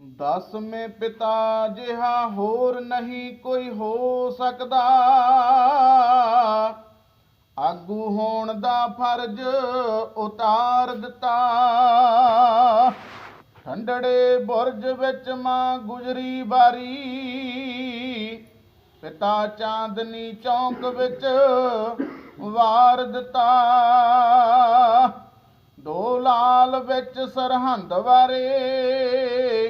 ਦਸਵੇਂ ਪਿਤਾ, ਜਿਹਾ ਹੋਰ ਨਹੀਂ ਕੋਈ ਹੋ ਸਕਦਾ। ਆਗੂ ਹੋਣ ਦਾ ਫਰਜ਼ ਉਤਾਰ ਦਿੱਤਾ। ਠੰਡੜੇ ਬੁਰਜ ਵਿੱਚ ਮਾਂ ਗੁਜਰੀ ਬਾਰੀ ਪਿਤਾ ਚਾਂਦਨੀ ਚੌਂਕ ਵਿੱਚ ਵਾਰ ਦਿੱਤਾ। ਦੋ ਲਾਲ ਵਿੱਚ ਸਰਹੰਦ ਵਾਰੇ।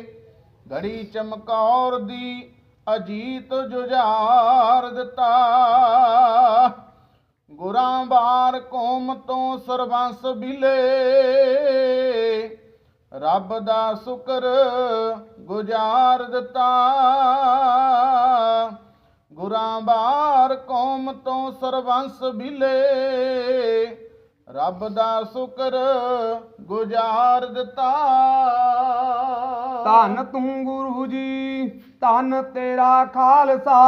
ਗੜੀ ਚਮਕੌਰ ਦੀ ਅਜੀਤ ਜੁਝਾਰ ਦਿੱਤਾ। ਗੁਰਾਂ ਬਾਰ ਕੌਮ ਤੋਂ ਸਰਬੰਸ ਬਿਲੇ। ਰੱਬ ਦਾ ਸ਼ੁਕਰ ਗੁਜ਼ਾਰ ਦਿੱਤਾ। ਗੁਰਾਂ ਬਾਰ ਕੌਮ ਤੋਂ ਸਰਬੰਸ ਬਿਲੇ। ਰੱਬ ਦਾ ਸ਼ੁਕਰ ਗੁਜ਼ਾਰ ਦਿੱਤਾ। ਧੰਨ ਤੂੰ ਗੁਰੂ ਜੀ ਧੰਨ ਤੇਰਾ ਖਾਲਸਾ।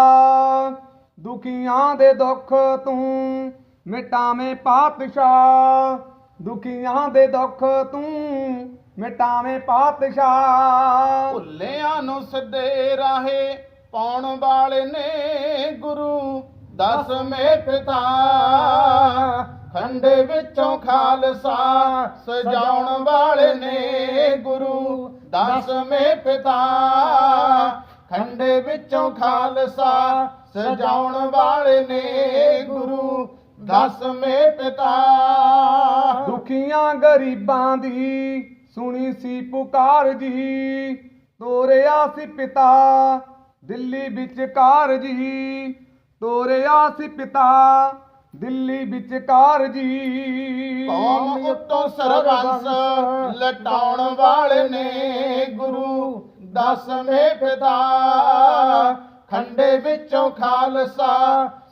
ਦੁਖੀਆਂ ਦੇ ਦੁੱਖ ਤੂੰ ਮਿਟਾਵੇਂ ਪਾਤਸ਼ਾਹ। ਦੁਖੀਆਂ ਦੇ ਦੁੱਖ ਤੂੰ ਮਿਟਾਵੇਂ ਪਾਤਸ਼ਾਹ। ਭੁੱਲਿਆਂ ਨੂੰ ਸਿੱਧੇ ਰਾਹੇ ਪਾਉਣ ਵਾਲੇ ਨੇ ਗੁਰੂ ਦਸਵੇਂ ਪਿਤਾ। ਖੰਡੇ ਵਿੱਚੋਂ ਖਾਲਸਾ ਸਜਾਉਣ ਵਾਲੇ ਨੇ ਗੁਰੂ। ਦਸਵੇਂ ਪਿਤਾ, ਖੰਡੇ ਵਿੱਚੋਂ ਖਾਲਸਾ ਸਜਾਉਣ ਵਾਲੇ ਨੇ ਗੁਰੂ। ਦਸਵੇਂ ਪਿਤਾ। ਦੁਖੀਆਂ ਗਰੀਬਾਂ ਦੀ ਸੁਣੀ ਸੀ ਪੁਕਾਰ ਜੀ। ਤੋਰਿਆ ਸੀ ਪਿਤਾ, ਦਿੱਲੀ ਵਿੱਚ ਕਾਰ ਜੀ। ਤੋਰਿਆ ਸੀ ਪਿਤਾ ਦਿੱਲੀ ਵਿੱਚ ਕਾਰ ਜੀ। ਕੌਮ ਉੱਤੋਂ ਸਰਬੰਸ ਲਟਾਉਣ ਵਾਲੇ ਨੇ ਗੁਰੂ ਦਸਵੇਂ ਪਿਤਾ। ਖੰਡੇ ਵਿੱਚੋਂ ਖਾਲਸਾ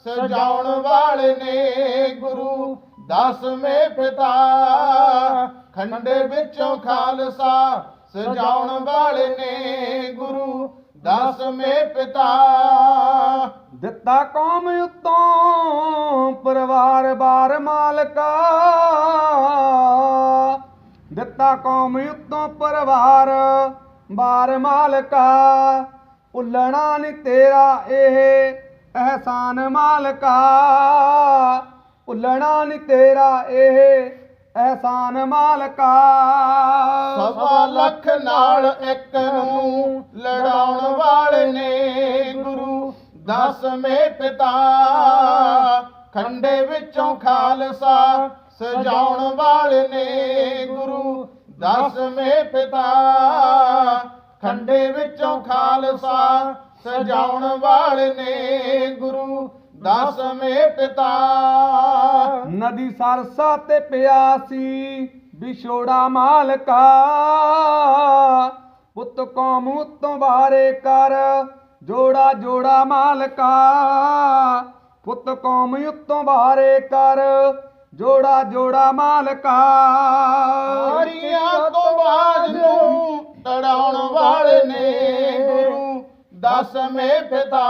ਸਜਾਉਣ ਵਾਲੇ ਨੇ ਗੁਰੂ ਦਸਵੇਂ ਪਿਤਾ। ਖੰਡੇ ਵਿੱਚੋਂ ਖਾਲਸਾ ਸਜਾਉਣ ਵਾਲੇ ਨੇ ਗੁਰੂ ਦਸਵੇਂ ਪਿਤਾ। ਦਿੱਤਾ ਕੌਮ ਉਤੋਂ ਪਰਿਵਾਰ ਬਾਰ ਮਾਲਕਾ। ਦਿੱਤਾ ਕੌਮ ਉਤੋਂ ਪਰਿਵਾਰ ਬਾਰ ਮਾਲਕਾ। ਭੁੱਲਣਾ ਨੀ ਤੇਰਾ ਇਹ ਅਹਿਸਾਨ ਮਾਲਕਾ। ਭੁੱਲਣਾ ਨੀ ਤੇਰਾ ਇਹ ਅਹਿਸਾਨ ਮਾਲਕਾ। ਸਵਾ ਲੱਖ ਨਾਲ ਇੱਕ ਨੂੰ ਲੜਾਉਣ ਵਾਲੇ ਨੇ ਗੁਰੂ ਦਸਵੇਂ ਪਿਤਾ। ਖੰਡੇ ਵਿੱਚੋਂ ਖਾਲਸਾ ਸਜਾਉਣ ਵਾਲੇ ਨੇ ਗੁਰੂ ਦਸਵੇਂ ਪਿਤਾ। ਖੰਡੇ ਵਿੱਚੋਂ ਖਾਲਸਾ ਸਜਾਉਣ ਵਾਲੇ ਨੇ ਗੁਰੂ ਦਸਵੇਂ ਪਿਤਾ। ਨਦੀ ਸਰਸਾ ਤੇ ਪਿਆ ਵਿਛੋੜਾ ਮਾਲਕਾ। ਪੁੱਤ ਕੌਮ ਉਤੋਂ ਬਾਰੇ ਕਰ ਜੋੜਾ ਜੋੜਾ ਮਾਲਕਾ। ਪੁੱਤ ਕੌਮ ਉਤੋਂ ਬਾਰੇ ਕਰ, ਜੋੜਾ ਜੋੜਾ ਮਾਲਕਾ। ਹਰੀਆਂ ਤੋਂ ਬਾਜ ਨੂੰ ਤੜਾਉਣ ਵਾਲੇ ਨੇ ਗੁਰੂ ਦਸਵੇਂ ਪਿਤਾ।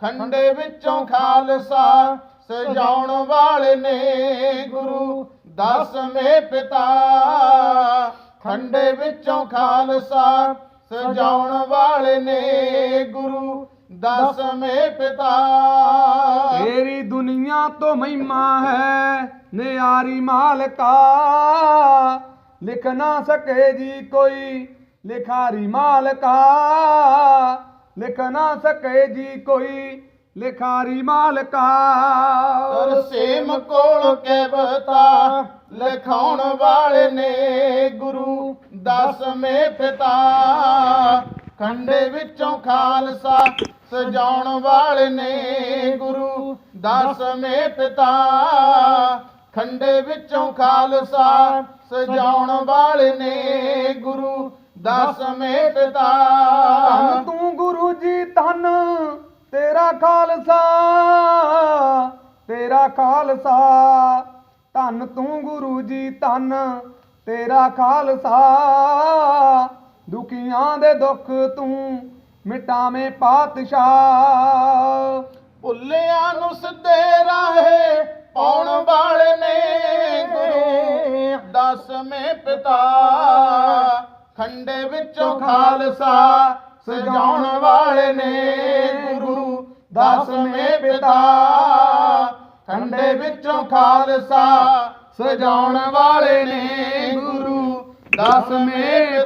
ਖੰਡੇ ਵਿੱਚੋਂ ਖਾਲਸਾ ਸਜਾਉਣ ਵਾਲੇ ਨੇ ਗੁਰੂ ਦਸਵੇਂ ਪਿਤਾ। ਖੰਡੇ ਵਿੱਚੋਂ ਖਾਲਸਾ ਸਜਾਉਣ ਵਾਲੇ ਨੇ ਗੁਰੂ ਦਸਵੇਂ ਪਿਤਾ। ਤੇਰੀ ਦੁਨੀਆ ਤੋਂ ਮਹਿਮਾ ਹੈ ਨਿਆਰੀ ਮਾਲਕਾ। ਲਿਖ ਨਾ ਸਕੇ ਜੀ ਕੋਈ ਲਿਖਾਰੀ ਮਾਲਕਾ। ਲਿਖ ਨਾ ਸਕੇ ਜੀ ਕੋਈ ਲਿਖਾਰੀ ਮਾਲਕਾ। ਤਰਸੇਮ ਕੋਲ ਕੈਬਤਾ ਲਿਖਾਉਣ ਵਾਲੇ ਨੇ ਗੁਰੂ। ਦਸਵੇਂ ਪਿਤਾ। ਖੰਡੇ ਵਿੱਚੋਂ ਖਾਲਸਾ ਸਜਾਉਣ ਵਾਲੇ ਨੇ ਗੁਰੂ ਦਸਵੇਂ ਪਿਤਾ ਖੰਡੇ ਵਿੱਚੋਂ ਖਾਲਸਾ ਸਜਾਉਣ ਵਾਲੇ ਨੇ ਗੁਰੂ ਦਸਵੇਂ ਪਿਤਾ ਧੰਨ ਤੂੰ ਗੁਰੂ ਜੀ, ਧੰਨ ਤੇਰਾ ਖਾਲਸਾ ਤੇਰਾ ਖਾਲਸਾ। ਧੰਨ ਤੂੰ ਗੁਰੂ ਜੀ, ਧੰਨ ਤੇਰਾ ਖਾਲਸਾ। ਦੁਖੀਆਂ ਦੇ ਦੁੱਖ ਤੂੰ ਮਿਟਾਵੇਂ ਪਾਤਸ਼ਾਹ। ਭੁੱਲਿਆਂ ਨੂੰ ਸਿੱਧੇ ਰਾਹੇ ਪਾਉਣ ਵਾਲੇ ਨੇ ਗੁਰੂ। ਦਸਵੇਂ ਪਿਤਾ ਖੰਡੇ ਵਿੱਚੋਂ ਖਾਲਸਾ ਸਜਾਉਣ ਵਾਲੇ ਨੇ ਗੁਰੂ। ਦਸਵੇਂ ਪਿਤਾ ਖੰਡੇ ਵਿੱਚੋਂ ਖਾਲਸਾ ਸਜਾਉਣ ਵਾਲੇ ਨੇ ਗੁਰੂ। ਦਸਵੇਂ